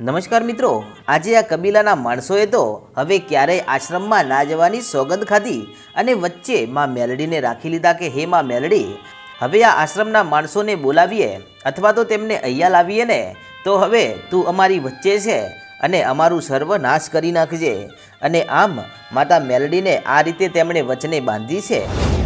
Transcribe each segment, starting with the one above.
નમસ્કાર મિત્રો, આજે આ કબીલાના માણસોએ તો હવે ક્યારેય આશ્રમમાં ના જવાની સોગંદ ખાધી અને વચ્ચે માં મેલડીને રાખી લીધા કે, હે માં મેલડી, હવે આ આશ્રમના માણસોને બોલાવીએ અથવા તો તેમને અહીંયા લાવીએ ને? તો હવે તું અમારી વચ્ચે છે અને અમારું સર્વનાશ કરી નાખજે. અને આમ માતા મેલડીને આ રીતે તેમણે વચને બાંધી છે.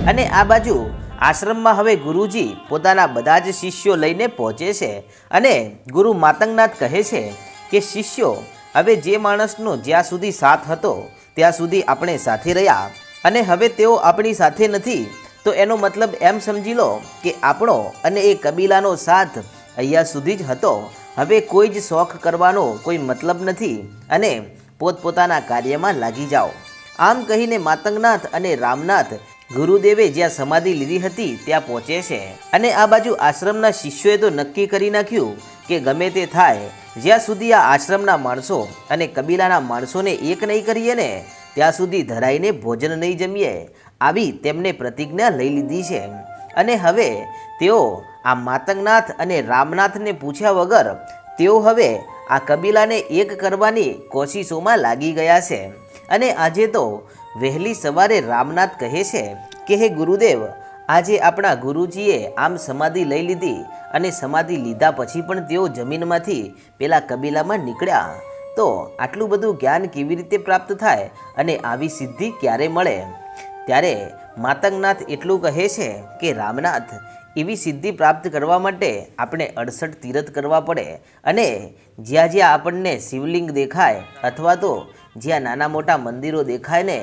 અને આ બાજુ આશ્રમમાં હવે ગુરુજી પોતાના બધા જ શિષ્યો લઈને પહોંચે છે અને ગુરુ માતંગનાથ કહે છે કે શિષ્યો, હવે જે માણસનો જ્યાં સુધી સાથ હતો, ત્યાં સુધી આપણે સાથે રહ્યા. અને હવે તેઓ આપણી સાથે નથી, તો એનો મતલબ એમ સમજી લો કે આપણો અને એ કબીલાનો સાથ અહીંયા સુધી જ હતો. હવે કોઈ જ શોખ કરવાનો કોઈ મતલબ નથી અને પોતપોતાના કાર્યમાં લાગી જાઓ. આમ કહીને માતંગનાથ અને રામનાથ ગુરુદેવે જ્યાં સમાધિ લીધી હતી, ત્યાં પહોંચે છે. અને આ બાજુ આશ્રમના શિષ્યોએ તો નક્કી કરી નાખ્યું કે ગમે તે થાય, જ્યાં સુધી આ આશ્રમના માણસો અને કબીલાના માણસોને એક નહીં કરીએ ને, ત્યાં સુધી ધરાઈને ભોજન નહીં જમીએ, આવી તેમને પ્રતિજ્ઞા લઈ લીધી છે. અને હવે તેઓ આ માતંગનાથ અને રામનાથને પૂછ્યા વગર, તેઓ હવે આ કબીલાને એક કરવાની કોશિશોમાં લાગી ગયા છે. અને આજે તો વહેલી સવારે રામનાથ કહે છે કે, હે ગુરુદેવ આજે આપણા ગુરુજીએ આમ સમાધિ લઈ લીધી અને સમાધિ લીધા પછી પણ તેઓ જમીનમાંથી પેલા કબીલામાં નીકળ્યા. તો આટલું બધું જ્ઞાન કેવી રીતે પ્રાપ્ત થાય અને આવી સિદ્ધિ ક્યારે મળે? ત્યારે માતંગનાથ એટલું કહે છે કે, રામનાથ, એવી સિદ્ધિ પ્રાપ્ત કરવા માટે આપણે અડસઠ તીરથ કરવા પડે અને જ્યાં જ્યાં આપણને શિવલિંગ દેખાય અથવા તો જ્યાં નાના મોટા મંદિરો દેખાય ને,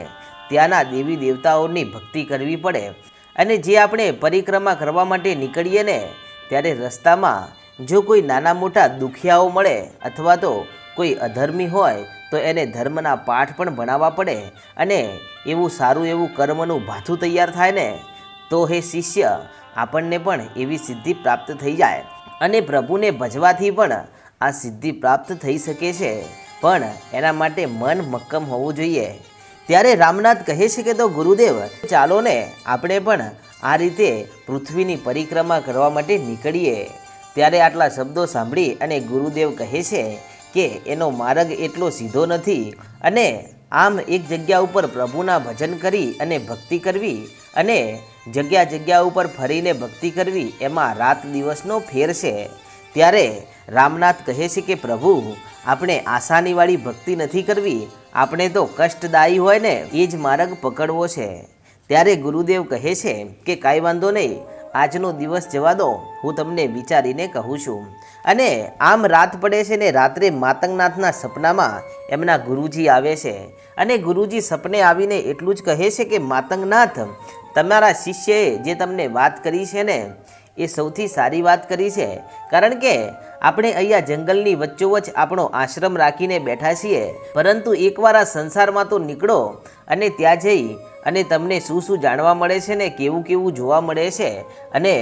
ત્યાંના દેવી દેવતાઓની ભક્તિ કરવી પડે. અને જે આપણે પરિક્રમા કરવા માટે નીકળીએ ને, ત્યારે રસ્તામાં જો કોઈ નાના મોટા દુખિયાઓ મળે અથવા તો કોઈ અધર્મી હોય, તો એને ધર્મના પાઠ પણ ભણાવવા પડે અને એવું સારું એવું કર્મનું ભાથું તૈયાર થાય ને, તો હે શિષ્ય, આપણને પણ એવી સિદ્ધિ પ્રાપ્ત થઈ જાય. અને પ્રભુને ભજવાથી પણ આ સિદ્ધિ પ્રાપ્ત થઈ શકે છે. પણ એના માટે મન મક્કમ હોવું જોઈએ. ત્યારે રામનાથ કહે છે કે તો ગુરુદેવ, ચાલો ને આપણે પણ આ રીતે પૃથ્વીની પરિક્રમા કરવા માટે નીકળીએ. ત્યારે આટલા શબ્દો સાંભળી અને ગુરુદેવ કહે છે કે એનો માર્ગ એટલો સીધો નથી અને આમ એક જગ્યા ઉપર પ્રભુના ભજન કરી અને ભક્તિ કરવી અને જગ્યા જગ્યા ઉપર ફરીને ભક્તિ કરવી એમાં રાત દિવસનો ફેર છે. ત્યારે રામનાથ કહે છે કે, પ્રભુ, આપણે આસાનીવાળી ભક્તિ નથી કરવી. આપણે તો કષ્ટદાયી હોય ને, એ જ માર્ગ પકડવો છે. ત્યારે ગુરુદેવ કહે છે કે, કાંઈ વાંધો નહીં. આજનો દિવસ જવા દો. હું તમને વિચારીને કહું છું. અને આમ રાત પડે છે ને, રાત્રે માતંગનાથના સપનામાં એમના ગુરુજી આવે છે. અને ગુરુજી સપને આવીને એટલું જ કહે છે કે, માતંગનાથ, તમારા શિષ્યએ જે તમને વાત કરી છે ને એ સૌથી સારી વાત કરી છે. કારણ કે આપણે અહીંયા જંગલની વચ્ચોવચ્ચ આપણો આશ્રમ રાખીને બેઠા છીએ. પરંતુ એકવાર આ સંસારમાં તો નીકળો અને ત્યાં જઈ અને તમને શું શું જાણવા મળે છે ને કેવું કેવું જોવા મળે છે અને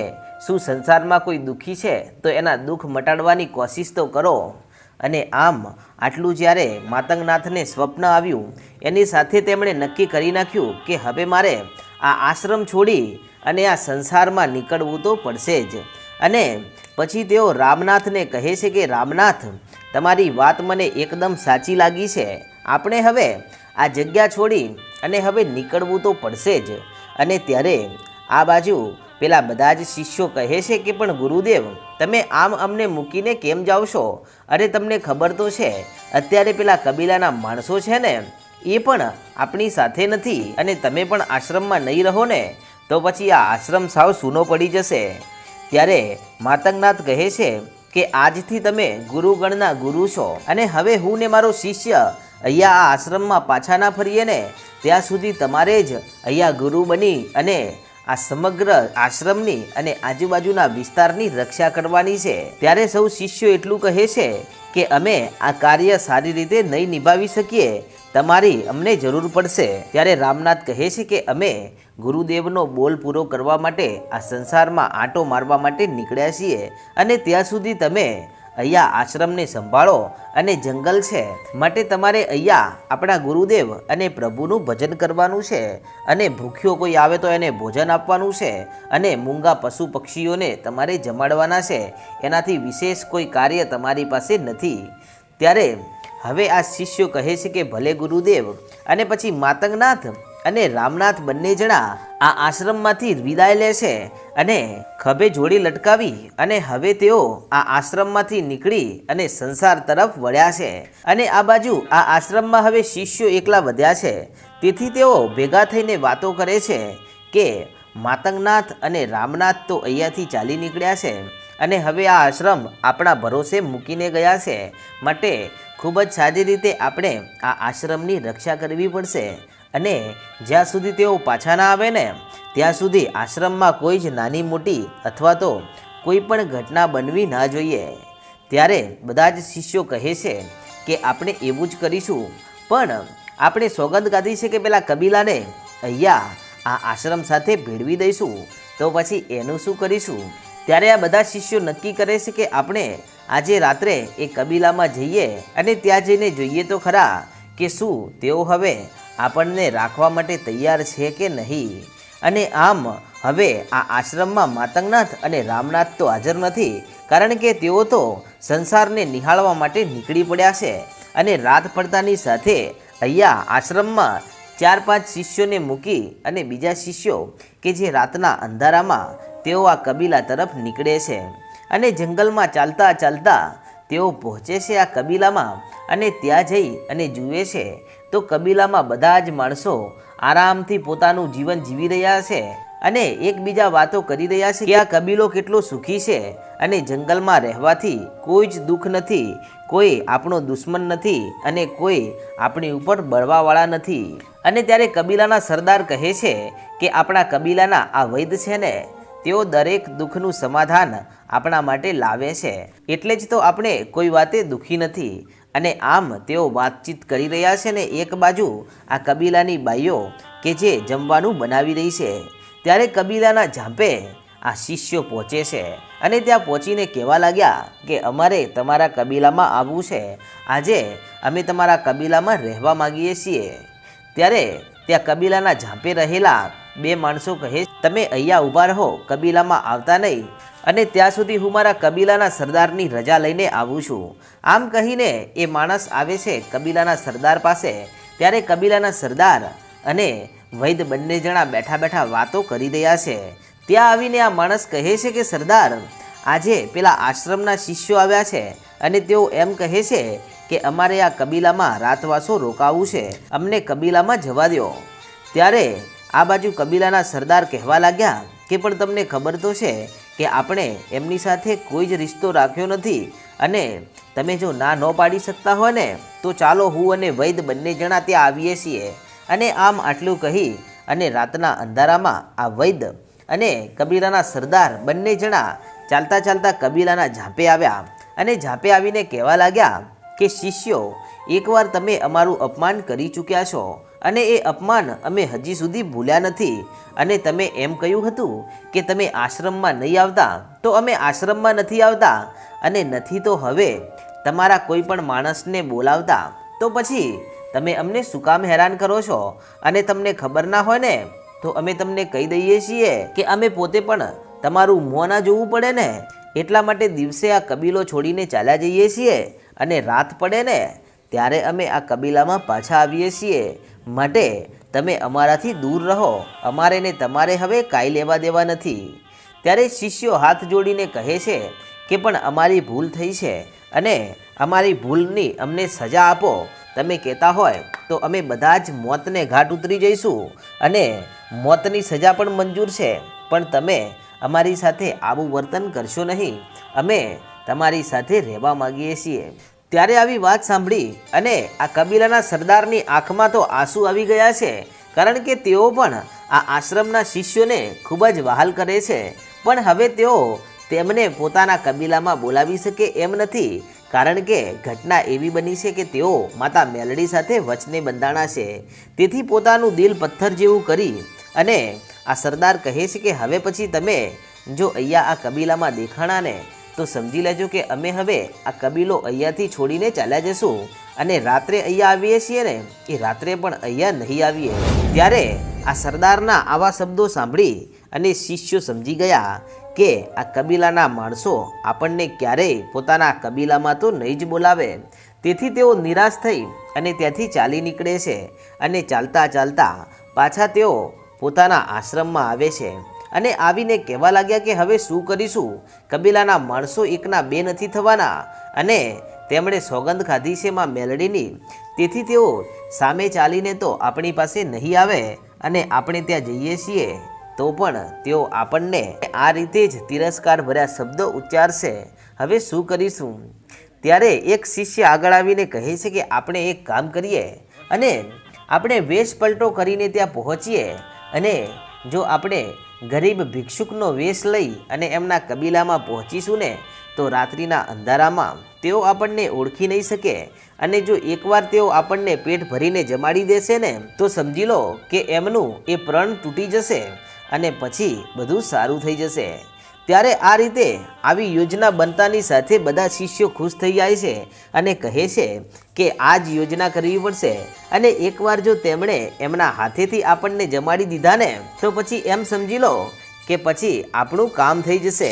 શું સંસારમાં કોઈ દુઃખી છે, તો એના દુઃખ મટાડવાની કોશિશ તો કરો. અને આમ આટલું જ્યારે માતંગનાથને સ્વપ્ન આવ્યું, એની સાથે તેમણે નક્કી કરી નાખ્યું કે હવે મારે આ આશ્રમ છોડી અને આ સંસારમાં નીકળવું તો પડશે જ. અને પછી તેઓ રામનાથને કહે છે કે, રામનાથ, તમારી વાત મને એકદમ સાચી લાગી છે. આપણે હવે આ જગ્યા છોડી અને હવે નીકળવું તો પડશે જ. અને ત્યારે આ બાજુ પેલા બધા જ શિષ્યો કહે છે કે, પણ ગુરુદેવ, તમે આમ અમને મૂકીને કેમ જાઓ છો અરે, તમને ખબર તો છે. અત્યારે પેલા કબીલાના માણસો છે ને એ પણ આપણી સાથે નથી અને તમે પણ આશ્રમમાં નહીં રહો ને તો પછી આ આશ્રમ સાવ સૂનો પડી જશે. ત્યારે માતંગનાથ કહે છે કે, આજથી તમે ગુરુગણના ગુરુ છો અને હવે હું ને મારો શિષ્ય અહીંયા આ આશ્રમમાં પાછા ના ફરીએ ને, ત્યાં સુધી તમારે જ અહીંયા ગુરુ બની અને આ સમગ્ર આશ્રમની અને આજુબાજુના વિસ્તારની રક્ષા કરવાની છે. ત્યારે સૌ શિષ્યો એટલું કહે છે કે અમે આ કાર્ય સારી રીતે નહીં નિભાવી શકીએ, તમારી અમને જરૂર પડશે. ત્યારે રામનાથ કહે છે કે અમે ગુરુદેવનો બોલ પૂરો કરવા માટે આ સંસારમાં આંટો મારવા માટે નીકળ્યા છીએ અને ત્યાં સુધી તમે અહીંયા આશ્રમને સંભાળો અને જંગલ છે. માટે તમારે અહીંયા આપણા ગુરુદેવ અને પ્રભુનું ભજન કરવાનું છે અને ભૂખ્યો કોઈ આવે તો એને ભોજન આપવાનું છે અને મૂંગા પશુ પક્ષીઓને તમારે જમાડવાના છે. એનાથી વિશેષ કોઈ કાર્ય તમારી પાસે નથી. ત્યારે હવે આ શિષ્યો કહે છે કે ભલે ગુરુદેવ અને પછી માતંગનાથ અને રામનાથ બંને જણા આ આશ્રમમાંથી વિદાય લે છે અને ખભે જોડી લટકાવી અને હવે તેઓ આ આશ્રમમાંથી નીકળી અને સંસાર તરફ વળ્યા છે. અને આ બાજુ આ આશ્રમમાં હવે શિષ્યો એકલા વધ્યા છે. તેથી તેઓ ભેગા થઈને વાતો કરે છે કે માતંગનાથ અને રામનાથ તો અહીંયાથી ચાલી નીકળ્યા છે અને હવે આ આશ્રમ આપણા ભરોસે મૂકીને ગયા છે. માટે ખૂબ જ સારી રીતે આપણે આ આશ્રમની રક્ષા કરવી પડશે. અને જ્યાં સુધી તેઓ પાછા ના આવે ને, ત્યાં સુધી આશ્રમમાં કોઈ જ નાની મોટી અથવા તો કોઈ પણ ઘટના બનવી ના જોઈએ. ત્યારે બધા જ શિષ્યો કહે છે કે આપણે એવું જ કરીશું. પણ આપણે સોગંદ કાઢી છે કે પેલા કબીલાને? અહીંયા આ આશ્રમ સાથે ભેળવી દઈશું. તો પછી એનું શું કરીશું? ત્યારે આ બધા શિષ્યો નક્કી કરે છે કે આપણે આજે રાત્રે એ કબીલામાં જઈએ અને ત્યાં જઈને જોઈએ તો ખરા કે શું તેઓ હવે આપણને રાખવા માટે તૈયાર છે કે નહીં? અને આમ, હવે આ આશ્રમમાં માતંગનાથ અને રામનાથ તો હાજર નથી, કારણ કે તેઓ તો સંસારને નિહાળવા માટે નીકળી પડ્યા છે. અને રાત પડતાની સાથે અહીંયા આશ્રમમાં ચાર પાંચ શિષ્યોને મૂકી અને બીજા શિષ્યો કે જે રાતના અંધારામાં તેઓ આ કબીલા તરફ નીકળે છે. અને જંગલમાં ચાલતા ચાલતા તેઓ પહોંચે છે આ કબીલામાં અને ત્યાં જઈ અને જુએ છે તો કબીલામાં બધા જ માણસો આરામથી પોતાનું જીવન જીવી રહ્યા છે અને એકબીજા વાતો કરી રહ્યા છે કે આ કબીલો કેટલો સુખી છે અને જંગલમાં રહેવાથી કોઈ જ દુઃખ નથી, કોઈ આપણો દુશ્મન નથી અને કોઈ આપણી ઉપર બળવાવાળા નથી. અને ત્યારે કબીલાના સરદાર કહે છે કે આપણા કબીલાના આ વૈદ છે ને, તેઓ દરેક દુઃખનું સમાધાન આપણા માટે લાવે છે. એટલે જ તો આપણે કોઈ વાતે દુઃખી નથી. અને આમ તેઓ વાતચીત કરી રહ્યા છે ને એક બાજુ આ કબીલાની બાઈઓ કે જે જમવાનું બનાવી રહી છે, ત્યારે કબીલાના ઝાંપે આ શિષ્યો પહોંચે છે અને ત્યાં પહોંચીને કહેવા લાગ્યા કે અમારે તમારા કબીલામાં આવવું છે, આજે અમે તમારા કબીલામાં રહેવા માગીએ છીએ. ત્યારે ત્યાં કબીલાના ઝાંપે રહેલા બે માણસો કહે, તમે અહીંયા ઊભા રહો, કબીલામાં આવતા નહીં. અને ત્યાં સુધી હું મારા કબીલાના સરદારની રજા લઈને આવું છું. આમ કહીને એ માણસ આવે છે કબીલાના સરદાર પાસે. ત્યારે કબીલાના સરદાર અને વૈદ બંને જણા બેઠા બેઠા વાતો કરી રહ્યા છે. ત્યાં આવીને આ માણસ કહે છે કે, સરદાર, આજે પેલા આશ્રમના શિષ્યો આવ્યા છે અને તેઓ એમ કહે છે કે, અમારે આ કબીલામાં રાતવાસો રોકાવું છે. અમને કબીલામાં જવા દો ત્યારે આ બાજુ કબીલાના સરદાર કહેવા લાગ્યા કે પણ તમને ખબર તો છે કે આપણે એમની સાથે કોઈ જ રિશ્તો રાખ્યો નથી અને તમે જો ના ન પાડી શકતા હો ને, તો ચાલો હું અને વૈદ બંને જણા ત્યાં આવીએ છીએ. અને આમ આટલું કહી અને રાતના અંધારામાં આ વૈદ અને કબીલાના સરદાર બંને જણા ચાલતા ચાલતા કબીલાના ઝાંપે આવ્યા અને ઝાંપે આવીને કહેવા લાગ્યા કે, શિષ્યો, એકવાર તમે અમારું અપમાન કરી ચૂક્યા છો. અને એ અપમાન અમે હજી સુધી ભૂલ્યા નથી. અને તમે એમ કહ્યું હતું કે તમે આશ્રમમાં નહીં આવતા, તો અમે આશ્રમમાં નથી આવતા. અને નથી તો હવે તમારા કોઈ પણ માણસને બોલાવતા. તો પછી તમે અમને શું કામ હેરાન કરો છો? અને તમને ખબર ના હોય ને, તો અમે તમને કહી દઈએ છીએ કે અમે પોતે પણ તમારું મોં ના જોવું પડે ને. એટલા માટે દિવસે આ કબીલો છોડીને ચાલ્યા જઈએ છીએ. અને રાત પડે ને, ત્યારે અમે આ કબીલામાં પાછા આવીએ છીએ. માટે તમે અમારાથી દૂર રહો. અમારે ને તમારે હવે કાંઈ લેવા દેવા નથી. ત્યારે શિષ્યો હાથ જોડીને કહે છે કે, પણ અમારી ભૂલ થઈ છે અને અમારી ભૂલની અમને સજા આપો. તમે કહેતા હોય તો અમે બધા જ મોતને ઘાટ ઉતરી જઈશું અને મોતની સજા પણ મંજૂર છે. પણ તમે અમારી સાથે આવું વર્તન કરશો નહીં. અમે તમારી સાથે રહેવા માગીએ છીએ. ત્યારે આવી વાત સાંભળી અને આ કબીલાના સરદારની આંખમાં તો આંસુ આવી ગયા છે, કારણ કે તેઓ પણ આ આશ્રમના શિષ્યોને ખૂબ જ વહાલ કરે છે. પણ હવે તેઓ તેમને પોતાના કબીલામાં બોલાવી શકે એમ નથી, કારણ કે ઘટના એવી બની છે કે તેઓ માતા મેલડી સાથે વચને બંધાણા છે. તેથી પોતાનું દિલ પથ્થર જેવું કરી અને આ સરદાર કહે છે કે હવે પછી તમે જો અહીંયા આ કબીલામાં દેખાણા ને તો સમજી લેજો કે અમે હવે આ કબીલો અહીંયાથી છોડીને ચાલ્યા જશું અને રાત્રે અહીંયા આવીએ છીએ ને, એ રાત્રે પણ અહીંયા નહીં આવીએ. ત્યારે આ સરદારના આવા શબ્દો સાંભળી અને શિષ્યો સમજી ગયા કે આ કબીલાના માણસો આપણને ક્યારેય પોતાના કબીલામાં તો નહીં જ બોલાવે. તેથી તેઓ નિરાશ થઈ અને ત્યાંથી ચાલી નીકળે છે અને ચાલતા ચાલતા પાછા તેઓ પોતાના આશ્રમમાં આવે છે. અને આવીને કહેવા લાગ્યા કે હવે શું કરીશું? કબીલાના માણસો એકના બે નથી થવાના. અને તેમણે સોગંદ ખાધી છે માં મેલડીની. તેથી તેઓ સામે ચાલીને તો આપણી પાસે નહીં આવે અને આપણે ત્યાં જઈએ છીએ. તો પણ તેઓ આપણને આ રીતે જ તિરસ્કાર ભર્યા શબ્દો ઉચ્ચારશે. હવે શું કરીશું? ત્યારે એક શિષ્ય આગળ આવીને કહે છે કે આપણે એક કામ કરીએ અને આપણે વેશ પલટો કરીને ત્યાં પહોંચીએ. અને જો આપણે ગરીબ ભિક્ષુકનો વેશ લઈ અને એમના કબીલામાં પહોંચીશું ને, તો રાત્રિના અંધારામાં તેઓ આપણને ઓળખી નહીં શકે. અને જો એકવાર તેઓ આપણને પેટ ભરીને જમાડી દેશે ને, તો સમજી લો કે એમનું એ પ્રણ તૂટી જશે અને પછી બધું સારું થઈ જશે. ત્યારે આ રીતે આવી યોજના બનતાની સાથે બધા શિષ્યો ખુશ થઈ જાય છે અને કહે છે કે આ જ યોજના કરવી પડશે. અને એકવાર જો તેમણે એમના હાથેથી આપણને જમાડી દીધા ને, તો પછી એમ સમજી લો કે પછી આપણું કામ થઈ જશે.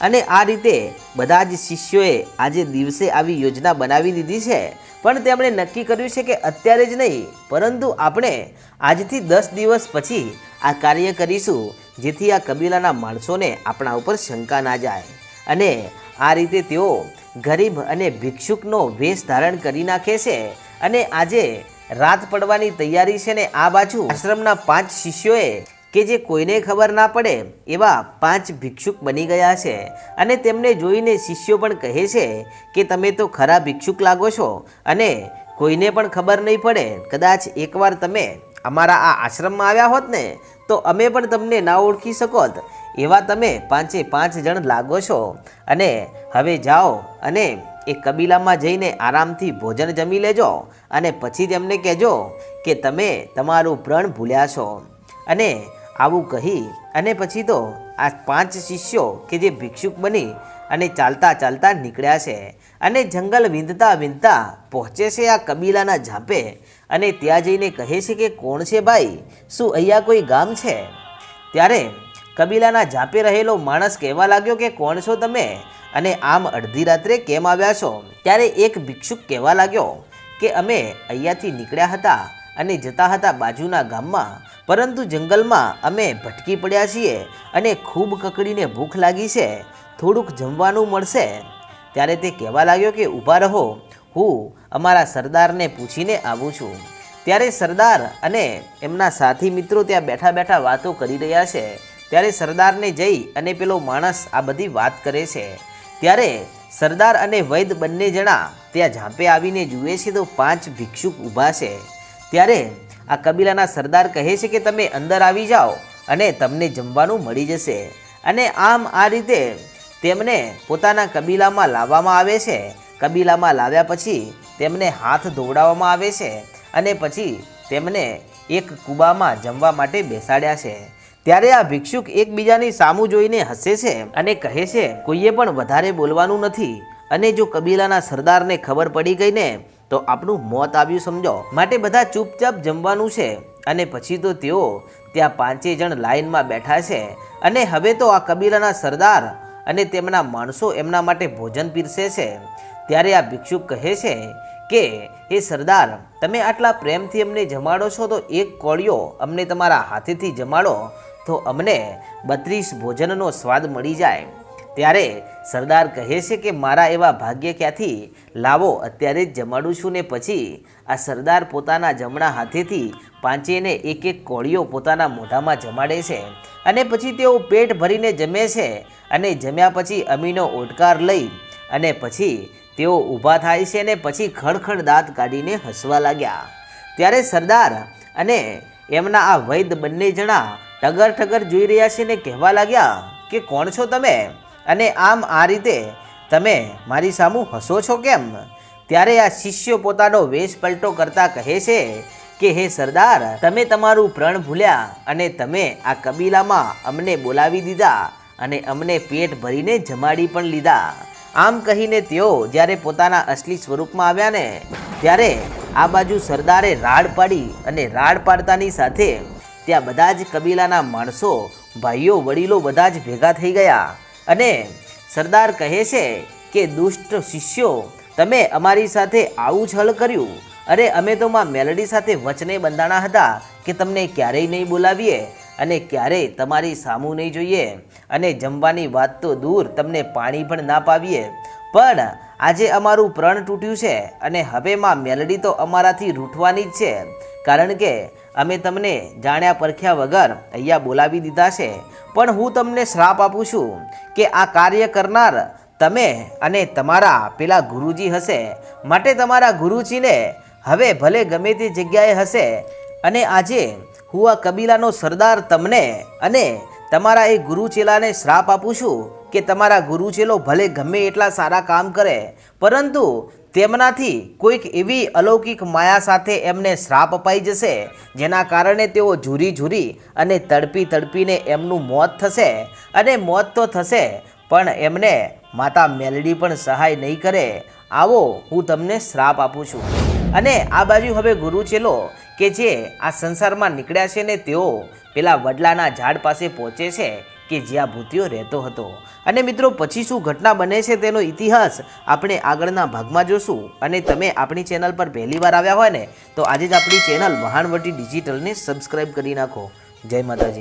અને આ રીતે બધા જ શિષ્યોએ આજે દિવસે આવી યોજના બનાવી દીધી છે. પણ તેમણે નક્કી કર્યું છે કે અત્યારે જ નહીં, પરંતુ આપણે આજથી દસ દિવસ પછી આ કાર્ય કરીશું. જેથી આ કબીલાના માણસોને આપણા ઉપર શંકા ના જાય. અને આ રીતે તેઓ ગરીબ અને ભિક્ષુકનો વેશ ધારણ કરી નાખે છે અને આજે રાત પડવાની તૈયારી છે ને આ બાજુ આશ્રમના પાંચ શિષ્યોએ કે જે કોઈને ખબર ના પડે એવા પાંચ ભિક્ષુક બની ગયા છે. અને તેમને જોઈને શિષ્યો પણ કહે છે કે તમે તો ખરા ભિક્ષુક લાગો છો અને કોઈને પણ ખબર નહીં પડે. કદાચ એકવાર તમે અમારા આ આશ્રમમાં આવ્યા હોત ને, તો અમે પણ તમને ના ઓળખી શકોત. એવા તમે પાંચે પાંચ જણ લાગો છો. અને હવે જાઓ અને એ કબીલામાં જઈને આરામથી ભોજન જમી લેજો અને પછી તેમને કહેજો કે તમે તમારું પ્રણ ભૂલ્યા છો. અને આવું કહી અને પછી તો આ પાંચ શિષ્યો કે જે ભિક્ષુક બની અને ચાલતા ચાલતા નીકળ્યા છે. અને જંગલ વિંધતા વિંધતા પહોંચે છે આ કબીલાના ઝાંપે અને ત્યાં જઈને કહે છે કે, કોણ છે ભાઈ? શું અહીંયા કોઈ ગામ છે? ત્યારે કબીલાના ઝાંપે રહેલો માણસ કહેવા લાગ્યો કે, કોણ છો તમે? અને આમ અડધી રાત્રે કેમ આવ્યા છો? ત્યારે એક ભિક્ષુક કહેવા લાગ્યો કે, અમે અહીંયાથી નીકળ્યા હતા અને જતા હતા બાજુના ગામમાં, પરંતુ જંગલમાં અમે ભટકી પડ્યા છીએ અને ખૂબ કકડીને ભૂખ લાગી છે. થોડુંક જમવાનું મળશે. ત્યારે તે કહેવા લાગ્યો કે, ઊભા રહો, હું અમારા સરદારને પૂછીને આવું છું. ત્યારે સરદાર અને એમના સાથી મિત્રો ત્યાં બેઠા બેઠા વાતો કરી રહ્યા છે. ત્યારે સરદારને જઈ અને પેલો માણસ આ બધી વાત કરે છે. ત્યારે સરદાર અને વૈદ બંને જણા ત્યાં ઝાંપે આવીને જુએ છે તો પાંચ ભિક્ષુક ઊભા છે. ત્યારે આ કબીલાના સરદાર કહે છે કે, તમે અંદર આવી જાઓ અને તમને જમવાનું મળી જશે. અને આમ આ રીતે તેમને પોતાના કબીલામાં લાવવામાં આવે છે. કબીલામાં લાવ્યા પછી તેમને હાથ ધોવડાવવામાં આવે છે અને પછી તેમને એક કૂબામાં જમવા માટે બેસાડ્યા છે. ત્યારે આ ભિક્ષુક એકબીજાની સામું જોઈને હસે છે અને કહે છે, કોઈએ પણ વધારે બોલવાનું નથી. અને જો કબીલાના સરદારને ખબર પડી ગઈ ને, તો આપણું મોત આવ્યું સમજો. માટે બધા ચૂપચાપ જમવાનું છે અને પછી તો તેઓ ત્યાં પાંચે જણ લાઇનમાં બેઠા છે. અને હવે તો આ કબીલાના સરદાર અને તેમના માણસો એમના માટે ભોજન પીરસે છે. ત્યારે આ ભિક્ષુક કહે છે કે, હે સરદાર, તમે આટલા પ્રેમથી અમને જમાડો છો તો એક કોળિયો અમને તમારા હાથેથી જમાડો તો અમને બત્રીસ ભોજનનો સ્વાદ મળી જાય. ત્યારે સરદાર કહે છે કે મારા એવા ભાગ્ય ક્યાંથી લાવો? અત્યારે જ જમાડું છું ને પછી આ સરદાર પોતાના જમણા હાથેથી પાંચેને એક એક કોળીઓ પોતાના મોઢામાં જમાડે છે અને પછી તેઓ પેટ ભરીને જમે છે અને જમ્યા પછી અમીનો ઓટકાર લઈ અને પછી તેઓ ઊભા થાય છે અને પછી ખડખડ દાંત કાઢીને હસવા લાગ્યા. ત્યારે સરદાર અને એમના આ વૈદ બંને જણા ટગર ટગર જોઈ રહ્યા છે ને કહેવા લાગ્યા કે, કોણ છો તમે? અને આમ આ રીતે તમે મારી સામું હસો છો કેમ? ત્યારે આ શિષ્યો પોતાનો વેશ પલટો કરતા કહે છે કે, હે સરદાર, તમે તમારું પ્રણ ભૂલ્યા અને તમે આ કબીલામાં અમને બોલાવી દીધા અને અમને પેટ ભરીને જમાડી પણ લીધા. આમ કહીને તેઓ જ્યારે પોતાના અસલી સ્વરૂપમાં આવ્યા ને, ત્યારે આ બાજુ સરદારે રાડ પાડી અને રાડ પાડતાની સાથે ત્યાં બધા જ કબીલાના માણસો, ભાઈઓ, વડીલો બધા જ ભેગા થઈ ગયા. અને સરદાર કહે છે કે, દુષ્ટ શિષ્યો, તમે અમારી સાથે આવું છલ કર્યું. અરે, અમે તો માં મેલડી સાથે વચને બંધાણા હતા કે તમને ક્યારેય નહીં બોલાવીએ અને ક્યારેય તમારી સામું નહીં જોઈએ. અને જમવાની વાત તો દૂર, તમને પાણી પણ ના પાવીએ. પણ આજે અમારું પ્રણ તૂટ્યું છે અને હવે માં મેલડી તો અમારાથી રૂઠવાની જ છે. કારણ કે અમે તમને જાણ્યા પરખ્યા વગર અહીંયા બોલાવી દીધા છે. પણ હું તમને શ્રાપ આપું છું કે આ કાર્ય કરનાર તમે અને તમારા પેલા ગુરુજી હશે. માટે તમારા ગુરુજીને હવે ભલે ગમે તે જગ્યાએ હશે. અને આજે હું આ કબીલાનો સરદાર તમને અને તમારા એ ગુરુચેલાને શ્રાપ આપું છું કે તમારા ગુરુચેલો ભલે ગમે એટલા સારા કામ કરે, પરંતુ તેમનાથી કોઈક એવી અલૌકિક માયા સાથે એમને શ્રાપ અપાઈ જશે, જેના કારણે તેઓ ઝૂરી ઝૂરી અને તડપી તડપીને એમનું મોત થશે. અને મોત તો થશે, પણ એમને માતા મેલડી પણ સહાય નહીં કરે. આવો, હું તમને શ્રાપ આપું છું. અને આ બાજુ હવે ગુરુ ચેલો, કે જે આ સંસારમાં નીકળ્યા છે ને તેઓ પેલા વડલાના ઝાડ પાસે પહોંચે છે. કે જ્યાં ભૂતિયો રહેતો હતો. અને મિત્રો, પછી શું ઘટના બને છે તેનો ઇતિહાસ આપણે આગળના ભાગમાં જોશું. અને તમે આપણી ચેનલ પર પહેલી વાર આવ્યા હોય ને, તો આજે જ આપણી ચેનલ વહાણવટી ડિજિટલને સબસ્ક્રાઈબ કરી નાખો. જય માતાજી.